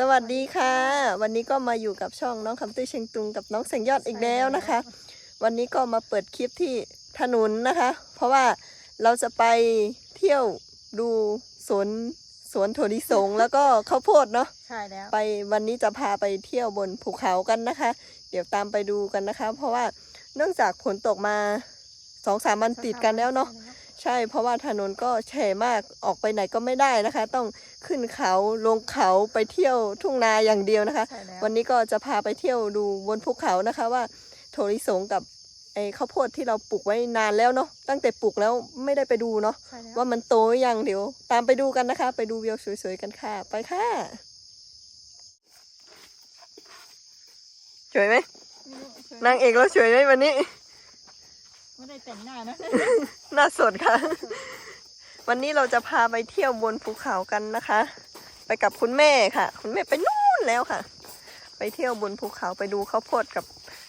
สวัสดีค่ะ วันนี้ก็มาอยู่กับช่องน้องคำตุ้ยเชียงตุงกับน้องแสงยอดอีกแล้วนะคะ วันนี้ก็มาเปิดคลิปที่ถนนนะคะ เพราะว่าเราจะไปเที่ยวดูสวนสวนถั่วลิสงแล้วก็ข้าวโพดเนาะใช่แล้ว ไปวันนี้จะพาไปเที่ยวบนภูเขากันนะคะ เดี๋ยวตามไปดูกันนะคะ เพราะว่าเนื่องจากฝนตกมาสองสามวันติดกันแล้วเนาะ ใช่เพราะว่าถนนก็แฉะมากออกไปไหนก็ไม่ได้นะคะ ต้องขึ้นเขาลงเขาไปเที่ยวทุ่งนาอย่างเดียวนะคะ ใช่แล้ว วันนี้ก็จะพาไปเที่ยวดูบนภูเขานะคะว่าโถริสงกับไอ้ข้าวโพดที่เราปลูกไว้นานแล้วเนาะตั้งแต่ปลูกแล้วไม่ได้ไปดูเนาะใช่แล้วว่ามันโตหรือยังเดี๋ยว ตามไปดูกันนะคะ ไปดูวิวสวยๆกันค่ะ ไปค่ะสวยไหมนางเอกเราสวยไหมวันนี้ ไม่ได้แต่งหน้านะ หน่าสดค่ะ วันนี้เราจะพาไปเที่ยวบนภูเขากันนะคะ ไปกับคุณแม่ค่ะ คุณแม่ไปนู่นแล้วค่ะ ไปเที่ยวบนภูเขาไปดูข้าวโพดกับ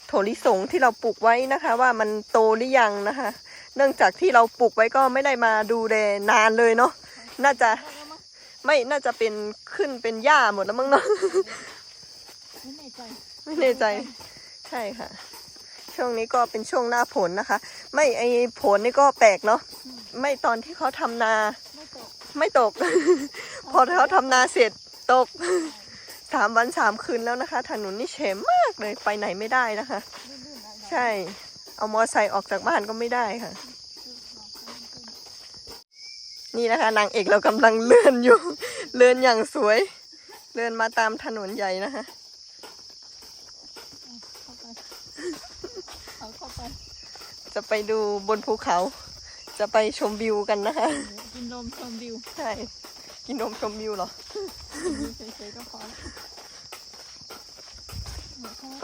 โถลิสงที่เราปลูกไว้นะคะ ว่ามันโตหรือยังนะคะ เนื่องจากที่เราปลูกไว้ก็ไม่ได้มาดูแลนานเลยเนาะน่าจะไม่น่าจะเป็นขึ้นเป็นหญ้าหมดแล้วมั้งเนาะไม่แน่ใจไม่แน่ใจ ใช่ค่ะ ช่วงนี้ก็เป็นช่วงหน้าฝนนะคะ ไม่ไอผลนี่ก็แปลกเนาะไม่ตอนที่เขาทำนาไม่ตกไม่ตก พอเขาทำนาเสร็จตกสามวันสามคืนแล้วนะคะ ถนนนี่เฉมมากเลยไปไหนไม่ได้นะคะลื่นๆได้ใช่ เอามอไซค์ออกจากบ้านก็ไม่ได้ค่ะ นี่นะคะ นางเอกเรากำลังเลื่อนอยู่ เลื่อนอย่างสวย เลื่อนมาตามถนนใหญ่นะคะ เข้าไปเอาเข้าไป จะไปดูบนภูเขา จะไปชมวิวกันนะคะ กินลมชมวิวใช่ กินนมชมวิวเหรอวิวเฉยๆก็พอแล้ว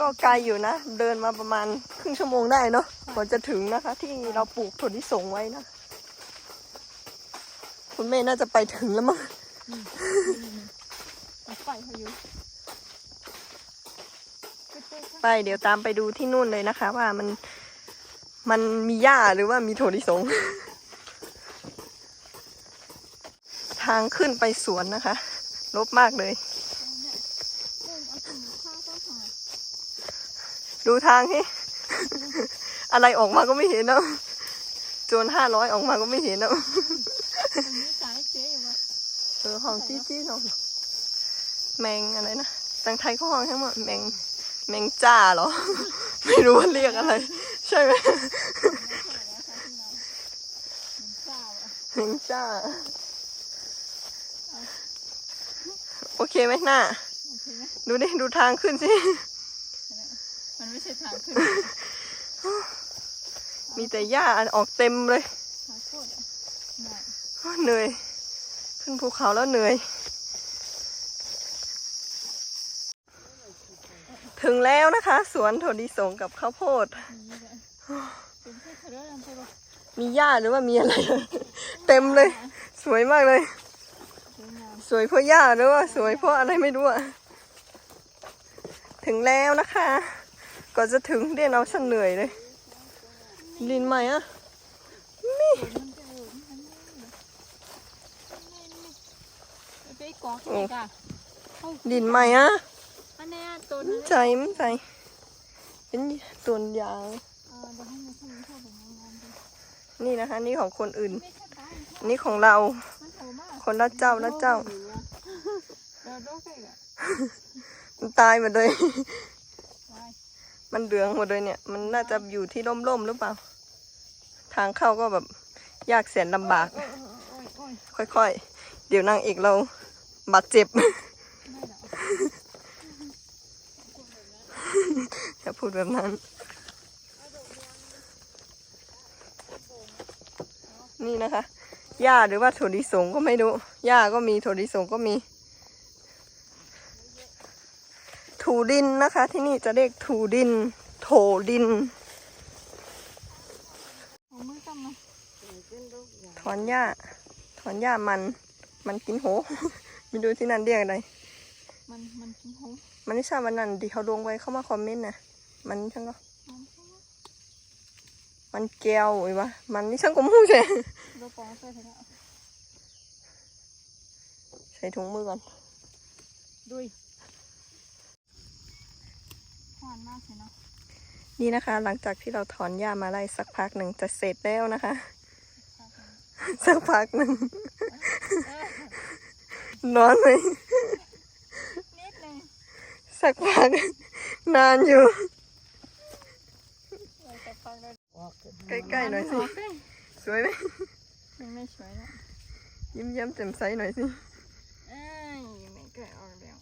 ก็ไกลอยู่นะ เดินมาประมาณครึ่งชั่วโมงได้เนาะกว่าจะถึงนะคะ ที่เราปลูกถั่วลิสงไว้นะ คุณแม่น่าจะไปถึงแล้วมั้งเอาไฟพายุไปเจอกันไปเดี๋ยวตามไปดูที่นู่นเลยนะคะ ว่ามัน มันมีหญ้าหรือว่ามีถั่วลิสง ทางขึ้นไปสวนนะคะ ลบมากเลย ดูทางให้อะไรออกมาก็ไม่เห็นเนาะจนห้าร้อยออกมาก็ไม่เห็นเนาะมันมีสาเจอยู่วเออห้องจี้จี้เนาะแมงอะไรนะตังไทยเขาห้องทั้งหมดแมงแมงจ้าเหรอ ไม่รู้ว่าเรียกอะไร ใช่ไหมมันเจ้าอะแมงจ้า โอเคไหมหน้าโอเคไหมดูดิ ดูทางขึ้นสิ มันไม่ใช่ทางขึ้น มีแต่หญ้าออกเต็มเลยทางโคตรอะน่ะเหนื่อย ขึ้นภูเขาแล้วเหนื่อย ถึงแล้วนะคะ สวนถั่วลิสงกับข้าวโพด นี่แหละเป็นแค่เธอเริ่มใช่ปะมีหญ้าหรือว่ามีอะไร เต็มเลย สวยมากเลยสวยงามสวยเพราะหญ้าหรือว่าสวยเพราะอะไรไม่รู้อะถึงแล้วนะคะ ก่อนจะถึงเรียนเอาฉันเหนื่อยเลยลินไหมอะมันจะเออมันนี่นี่ไปกอกอีกอะเอาลินไหมอะอันเนี้ยตัวไม่นี้ใจไม่ใจเป็นตัวยาวเออเดี๋ยวให้มันทำให้เข้าไปงานๆดู นี่นะคะ นี่ของคนอื่น นี่ของเรามันโหมากคนละเจ้าละเจ้า มันตายหมดเลย มันเหลืองหมดเลยเนี่ย มันน่าจะอยู่ที่ร่มๆหรือเปล่า ทางเข้าก็แบบยากแสนลำบาก ค่อยๆ เดี๋ยวนางเอกเราบาดเจ็บอย่าพูดแบบนั้น นี่นะคะ หญ้าหรือว่าถั่วลิสงก็ไม่รู้ หญ้าก็มีถั่วลิสงก็มี ถูดินนะคะ ที่นี่จะเรียกถูดิน โถดินเอามือตั้มมาถอนหญ้า ถอนหญ้ามัน มันกินโห ไม่รู้ที่นั่นเรียกอะไร มัน มันทิ้งหงมันไม่ใช่วันนั้นที่เขาลงไว้เข้ามาคอมเมนต์นะ มันช่างก็ มันมันแก้วไอ้วะมันนี่ช่างก็มู้ใช่เราปองใส่ไปแล้วใส่ถุงมือก่อนดุยหวานมากเลยเนาะนี่นะคะ หลังจากที่เราถอนหญ้ามาไล่สักพักหนึ่งจะเสร็จแล้วนะคะ สักพักหนึ่งนอนไหมนิดนึงสักพักนานอยู่ เราจะฟังเรา ใกล้ๆหน่อยสิ สวยไหมยังไม่สวยแล้วยิ้มแย้มแจ่มใสหน่อยสิเอ้ยไม่เกิดออกแล้ว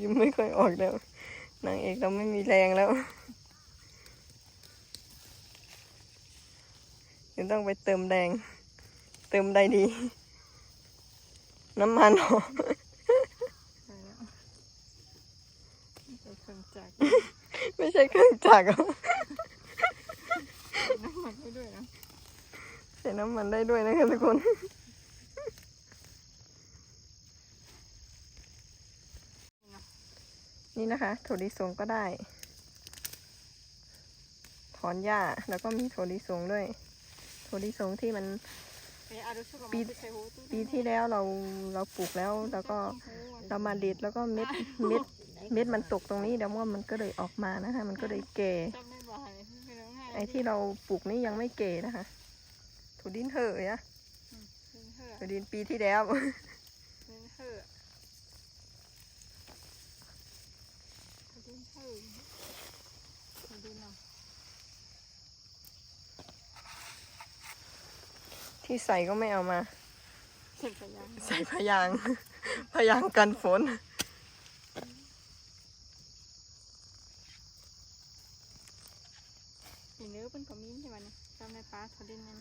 ยิ้มไม่ค่อยออกแล้ว นางเอกเราไม่มีแรงแล้วเดี๋ยวต้องไปเติมแรงเติมใดดี น้ำมันหรอ ไปแล้วไปเครื่องจักร ไม่ใช่เครื่องจักรเหรอน้ำมันไปด้วยนะใส่น้ำมันได้ด้วยนะคะทุกคนนี่นะคะถั่วลิสงก็ได้ ถอนหญ้าแล้วก็มีถั่วลิสงด้วยถั่วลิสงที่มันปีปีที่แล้วเราเราปลูกแล้ว แล้วก็เรามาเด็ดแล้วก็เม็ดเม็ด เม็ดมันตกตรงนี้แล้วว่ามันก็เลยออกมานะคะ มันก็เลยแก่จำได้บ่ายไม่ร้องไห้ไอ้ที่เราปลูกนี่ยังไม่แก่นะคะถั่วดินเหอะอะเป็นเหือถั่วดินปีที่แล้วเป็นเหือเป็นเหือเป็นเนาะที่ใส่ก็ไม่เอามาเสร็จไปยังใส่พยางพยางกันฝน เนื้อเป็นขมิ้นใช่ไหมเนี่ยจำในป้าเขาดินนั่น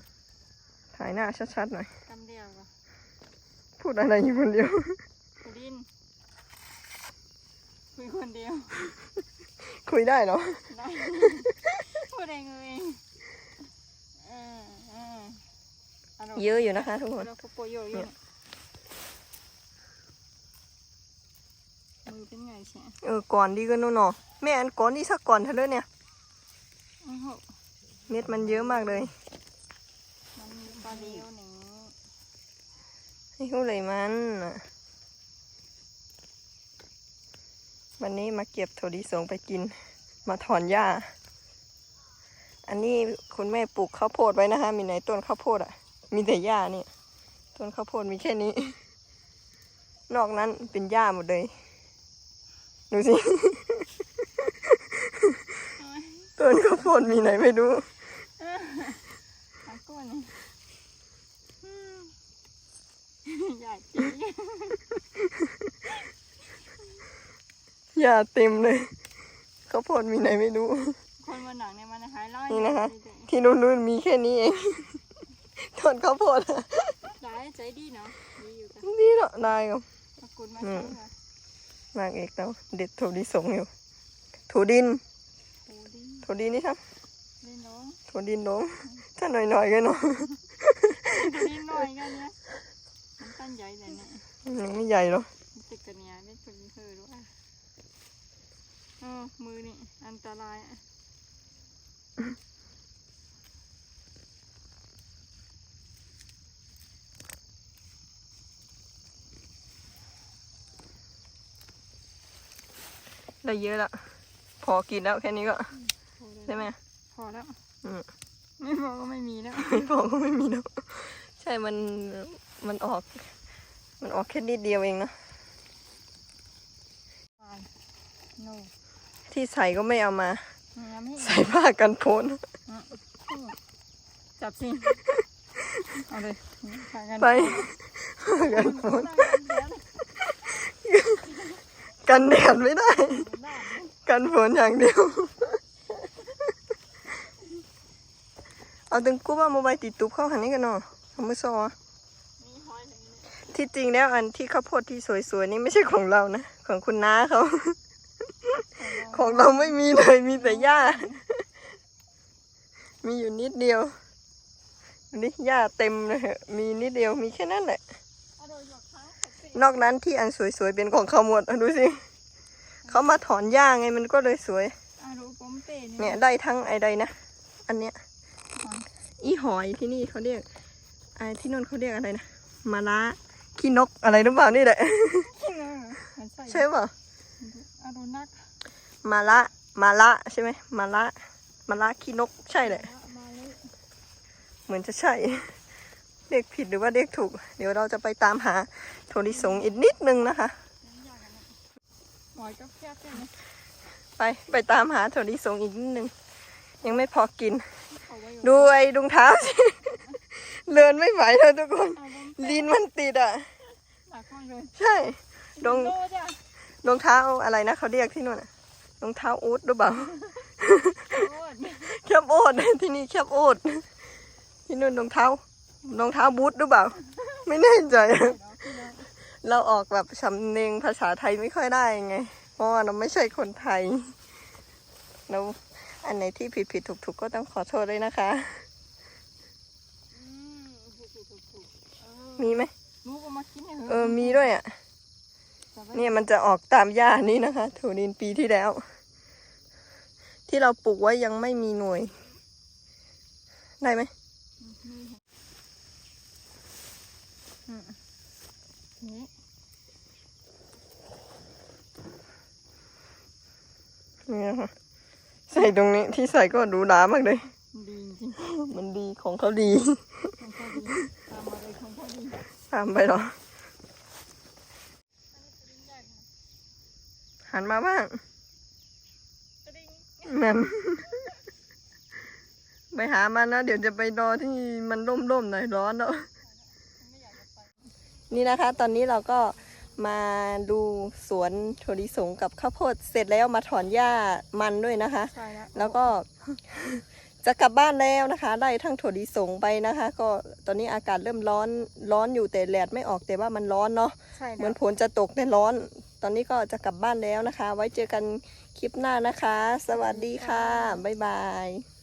ถ่ายหน้าชัดๆหน่อยจำเดียวก็พูดอะไรอยู่คนเดียวเขาดินคุยคนเดียว คุยได้เหรอได้พูดเองเลยเออเอออร่อยเยอะอยู่นะคะทุกคนเราก็โปรโยชน์อยู่เนี่ยมือเป็นไงเชียเออก่อนดีกันนู่นเนาะแม่อันก่อนนี่สักก่อนเถอะเลยเนี่ยโอ้โห เม็ดมันเยอะมากเลยมันมีปลาเดียวหนึ่งให้รู้เลยมันน่ะวันนี้มาเก็บถั่วลิสงไปกิน มาถอนหญ้า อันนี้คุณแม่ปลูกข้าวโพดไว้นะคะ มีไหนต้นข้าวโพดอะ มีแต่หญ้านี่ต้นข้าวโพดมีแค่นี้ นอกนั้นเป็นหญ้าหมดเลย ดูสิ ต้นข้าวโพดมีไหนไม่รู้ อาก้นอืมใหญ่จริงหญ้าเต็มเลยข้าวโพดมีไหนไม่รู้ คนวันหนังเนี่ยมันหายร้อยนี่นะคะ ที่นู้นๆมีแค่นี้เองต้นข้าวโพดอะร้ายใจดีเนาะดีอยู่กันนี่เนาะได้ครับขอบคุณมากค่ะนางเอกเราเด็ดถั่วลิสงอยู่ถั่วดินโอ้ดีถั่วดินนี่ครับเล่นน้อง ถั่วดินน้อง ถ้าหน่อยๆก็เนาะดูดีหน่อยกันเนี่ยมันตั้นใหญ่เลยเนี่ยยังไม่ใหญ่หรอกมันติดกันเนี่ยเล่นคนเธอด้วยเออมือนี่อันตรายอะได้เยอะละ พอกินแล้วแค่นี้ก็พอแล้วใช่ไหม พอแล้วอืม ไม่พอก็ไม่มีแล้วไม่พอก็ไม่มีแล้วใช่มันมันออก มันออกแค่นิดเดียวเองเนาะโน่ที่ใส่ก็ไม่เอามายังไม่ใส่ผ้ากันฝนจับสิเอาเลยถ่ายกันไปผ้ากันฝนได้กันแดดไม่ได้ กันฝนอย่างเดียว เอาตึงกู้ว่าโมบายติดตุบเข้าหันนี้กันเนาะทำมือซอมีหอยหนึ่งเนี่ยที่จริงแล้วอันที่ข้าวโพดที่สวยๆนี่ไม่ใช่ของเรานะ ของคุณน้าเขา ของเราไม่มีเลยมีแต่หญ้า มีอยู่นิดเดียวนี่หญ้าเต็มเลยเหอะมีนิดเดียวมีแค่นั้นแหละเอาโดยหยอกเท้าขอบคุณนอกนั้นที่อันสวยๆเป็นของเขาหมดเอาดูสิเขามาถอนหญ้าไงมันก็เลยสวยอารูปอมเป้เนี่ยเนี่ยได้ทั้งไอ้ใดนะ อันเนี้ย อีหอยที่นี่เขาเรียกไอ้ที่นู่นเขาเรียกอะไรนะมมาละขี้นกอะไรหรือเปล่านี่แหละมันใส่ใช่เปล่าอาโดนักมาละมาละใช่ไหมมาละมาละขี้นกใช่แหละมาเลยเหมือนจะใช่เรียกผิดหรือว่าเรียกถูก เดี๋ยวเราจะไปตามหาโทนิสงอีกนิดนึงนะคะหมอยก็แคบใช่ไหมไปไปตามหาโทนิสงอีกนิดนึงยังไม่พอกินเขาไว้ ดูไอ้ดุงเท้าสิเดินไม่ไหวแล้วทุกคนเอาบนลิ้นมันติดอะหนักมากเลยใช่รองโลจ้ะรองเท้าอะไรนะเขาเรียกที่นู่นอะรองเท้าอูดหรือเปล่าโลดแคบโอดที่นี่แคบโอดที่นู่นรองเท้ารองเท้าบูทหรือเปล่า ไม่แน่ใจ เราออกแบบสำเนียงภาษาไทยไม่ค่อยได้ไง เพราะว่าเราไม่ใช่คนไทย เรา อันไหนที่ผิดผิดถูกถูกๆก็ต้องขอโทษด้วยนะคะอืมถูกถูกถูกถูกเออมีไหมหนูก็มากินเนี่ยเออมีด้วยอะ เนี่ยมันจะออกตามหญ้านี้นะคะถั่วนินปีที่แล้ว ที่เราปลูกไว้ยังไม่มีหน่วย ได้ไหมนี่นี่นะคะใส่ ตรงนี้ที่ใส่ก็หรูหรามากเลย ดีจริงมันดีของเขาดี ของเขาดีตามมาเลยของเขาดีตามไปเหรอ หันมาบ้างกระดิ่งแหม่มไปหามันนะเดี๋ยวจะไปรอที่มันร่มๆหน่อยร้อนแล้วไม่อยากจะไปนี่นะคะ ตอนนี้เราก็ มาดูสวนถั่วลิสงกับข้าวโพดเสร็จแล้วมาถอนหญ้ามันด้วยนะคะ ใช่แล้วแล้วก็ จะกลับบ้านแล้วนะคะ ได้ทั้งถั่วลิสงไปนะคะ ก็ตอนนี้อากาศเริ่มร้อนร้อนอยู่แต่แดดไม่ออกแต่ว่ามันร้อนเนาะใช่เหแล้มือวนฝนจะตกในร้อน ตอนนี้ก็จะกลับบ้านแล้วนะคะ ไว้เจอกันคลิปหน้านะคะ สวัสดีค่ะบ๊ายบาย